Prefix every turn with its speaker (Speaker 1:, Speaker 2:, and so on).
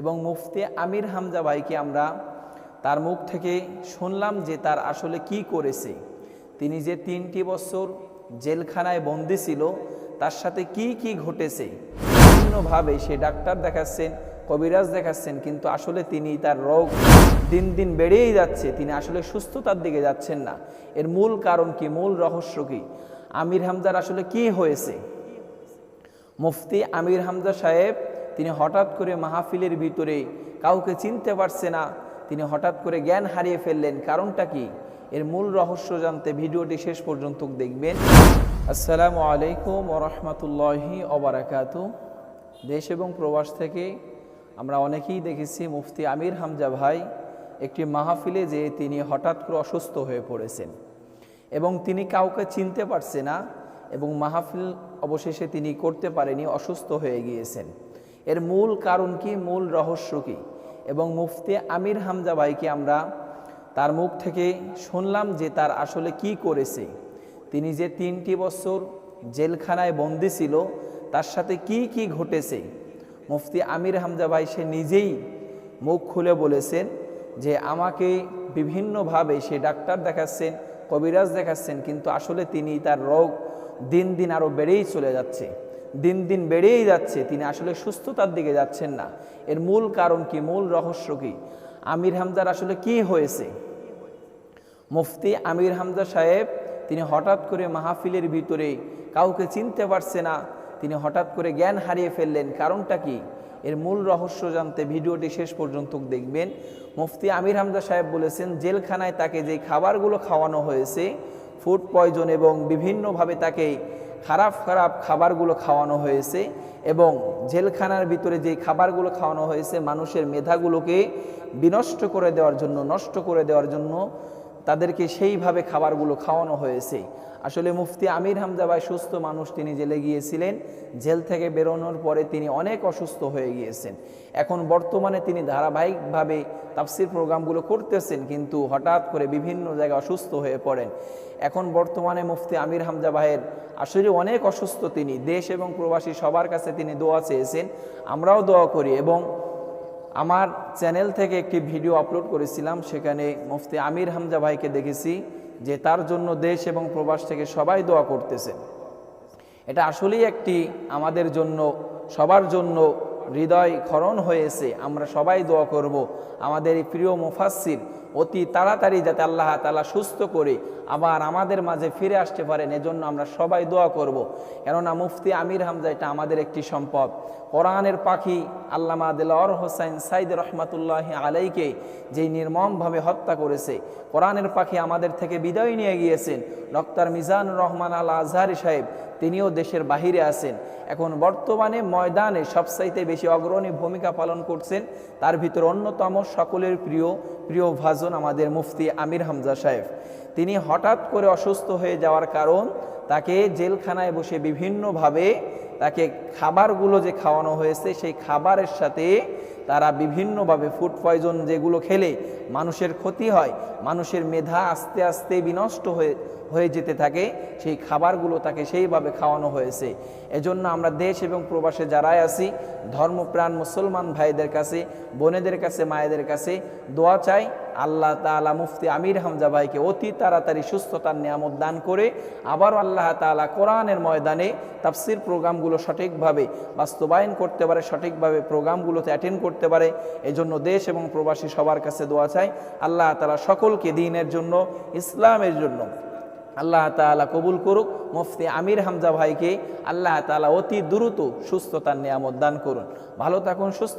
Speaker 1: এবং মুফতি আমির হামজা ভাইকে আমরা তার মুখ থেকে শুনলাম যে তার আসলে কি করেছে। তিনি যে তিনটি বছর জেলখানায় বন্দি ছিল, তার সাথে কি কি ঘটেছে? বিভিন্নভাবে সে ডাক্তার দেখাচ্ছেন, কবিরাজ দেখাচ্ছেন, কিন্তু আসলে তিনি তার রোগ দিন দিন বেড়েই যাচ্ছে। তিনি আসলে সুস্থতার দিকে যাচ্ছেন না। এর মূল কারণ কি? মূল রহস্য কি? আমির হামজার আসলে কি হয়েছে? মুফতি আমির হামজা সাহেব তিনি হঠাৎ করে মাহফিলের ভিতরে কাউকে চিনতে পারছে না। তিনি হঠাৎ করে জ্ঞান হারিয়ে ফেললেন। কারণটা কি? এর মূল রহস্য জানতে ভিডিওটি শেষ পর্যন্ত দেখবেন। আসসালামু আলাইকুম ওরহমতুল্লাহি অবরাকাত দেশ এবং প্রবাস থেকে আমরা অনেকেই দেখেছি, মুফতি আমির হামজা ভাই একটি মাহফিলে যে তিনি হঠাৎ করে অসুস্থ হয়ে পড়েছেন এবং তিনি কাউকে চিনতে পারছে না এবং মাহফিল অবশেষে তিনি করতে পারেনি, অসুস্থ হয়ে গিয়েছেন। এর মূল কারণ কি? মূল রহস্য কি? এবং মুফতি আমির হামজা ভাইকে আমরা তার মুখ থেকে শুনলাম যে তার আসলে কি করেছে। তিনি যে তিনটি বছর জেলখানায় বন্দি ছিল, তার সাথে কি কি ঘটেছে? মুফতি আমির হামজা ভাই সে নিজেই মুখ খুলে বলেছেন যে আমাকে বিভিন্নভাবে সে ডাক্তার দেখাচ্ছেন, কবিরাজ দেখাচ্ছেন, কিন্তু আসলে তিনি তার রোগ দিন দিন আরও বেড়েই চলে যাচ্ছে। দিন দিন বেড়েই যাচ্ছে, তিনি আসলে সুস্থতার দিকে যাচ্ছেন না। এর মূল কারণ কি? মূল রহস্য কি? আমির হামজার আসলে কি হয়েছে? মুফতি আমির হামজা সাহেব, তিনি হঠাৎ করে মাহফিলের ভিতরে কাউকে চিনতে পারছে না, তিনি হঠাৎ করে জ্ঞান হারিয়ে ফেললেন। কারণটা কি? এর মূল রহস্য জানতে ভিডিওটি শেষ পর্যন্ত দেখবেন। মুফতি আমির হামজা সাহেব বলেছেন, জেলখানায় তাকে যে খাবারগুলো খাওয়ানো হয়েছে ফুড পয়জন এবং বিভিন্নভাবে তাকে খারাপ খারাপ খাবারগুলো খাওয়ানো হয়েছে এবং জেলখানার ভিতরে যে খাবারগুলো খাওয়ানো হয়েছে মানুষের মেধাগুলোকে বিনষ্ট করে দেওয়ার জন্য, নষ্ট করে দেওয়ার জন্য তাদেরকে সেইভাবে খাবারগুলো খাওয়ানো হয়েছে। আসলে মুফতি আমির হামজা ভাই সুস্থ মানুষ, তিনি জেলে গিয়েছিলেন। জেল থেকে বেরোনোর পরে তিনি অনেক অসুস্থ হয়ে গিয়েছেন। এখন বর্তমানে তিনি ধারাবাহিকভাবে তাফসির প্রোগ্রামগুলো করতেছেন, কিন্তু হঠাৎ করে বিভিন্ন জায়গায় অসুস্থ হয়ে পড়েন। এখন বর্তমানে মুফতি আমির হামজা ভাইয়ের আসলে অনেক অসুস্থ তিনি। দেশ এবং প্রবাসী সবার কাছে তিনি দোয়া চেয়েছেন। আমরাও দোয়া করি এবং আমার চ্যানেল থেকে একটি ভিডিও আপলোড করেছিলাম, সেখানে মুফতি আমির হামজা ভাইকে দেখেছি যে তার জন্য দেশ এবং প্রবাস থেকে সবাই দোয়া করতেছে। এটা আসলেই একটি আমাদের জন্য, সবার জন্য হৃদয় ক্ষরণ হয়েছে, আমরা সবাই দোয়া করব। আমাদের এই প্রিয় মুফাসির অতি তাড়াতাড়ি যাতে আল্লাহ তালা সুস্থ করে আবার আমাদের মাঝে ফিরে আসতে পারেন, এজন্য আমরা সবাই দোয়া করব। কেননা মুফতি আমির হামজা এটা আমাদের একটি সম্পদ। কোরআনের পাখি আল্লামা দিলর হোসাইন সাইদ রহমাতুল্লাহ আলাইকে যেই নির্মমভাবে হত্যা করেছে, কোরআনের পাখি আমাদের থেকে বিদায় নিয়ে গিয়েছেন, ডক্টর মিজানুর রহমান আল আজহারি সাহেব। তিনিও দেশের বাহিরে আছেন। এখন বর্তমানে ময়দানে সবচাইতে বেশি অগ্রণী ভূমিকা পালন করছেন তার ভিতর অন্যতম সকলের প্রিয় প্রিয় ভাজন আমাদের মুফতি আমির হামজা সাহেব। তিনি হঠাৎ করে অসুস্থ হয়ে যাওয়ার কারণ তাকে জেলখানায় বসে বিভিন্নভাবে তাকে খাবারগুলো যে খাওয়ানো হয়েছে, সেই খাবারের সাথে তারা বিভিন্নভাবে ফুড পয়জন যেগুলো খেলে মানুষের ক্ষতি হয়, মানুষের মেধা আস্তে আস্তে বিনষ্ট হয়ে হয়ে যেতে থাকে, সেই খাবারগুলো তাকে সেইভাবে খাওয়ানো হয়েছে। এজন্য আমরা দেশ এবং প্রবাসে যারাই আছি, ধর্মপ্রাণ মুসলমান ভাইদের কাছে, বোনেদের কাছে, মায়েদের কাছে দোয়া চাই। আল্লাহ তালা মুফতি আমির হামজা ভাইকে অতি তাড়াতাড়ি সুস্থতার নিয়ামত দান করে আবারও আল্লাহ তালা কোরআনের ময়দানে তাফসির প্রোগ্রামগুলো সঠিকভাবে বাস্তবায়ন করতে পারে, সঠিকভাবে প্রোগ্রামগুলোতে অ্যাটেন্ড করতে পারে। এজন্য দেশ এবং প্রবাসী সবার কাছে দোয়া চাই, আল্লাহ তালা সকলকে দিনের জন্য, ইসলামের জন্য। আল্লাহ তালা কবুল করুক, মুফতি আমির হামজা ভাইকে আল্লাহ তালা অতি দ্রুত সুস্থতার নিয়ামত দান করুন। ভালো থাকুন, সুস্থ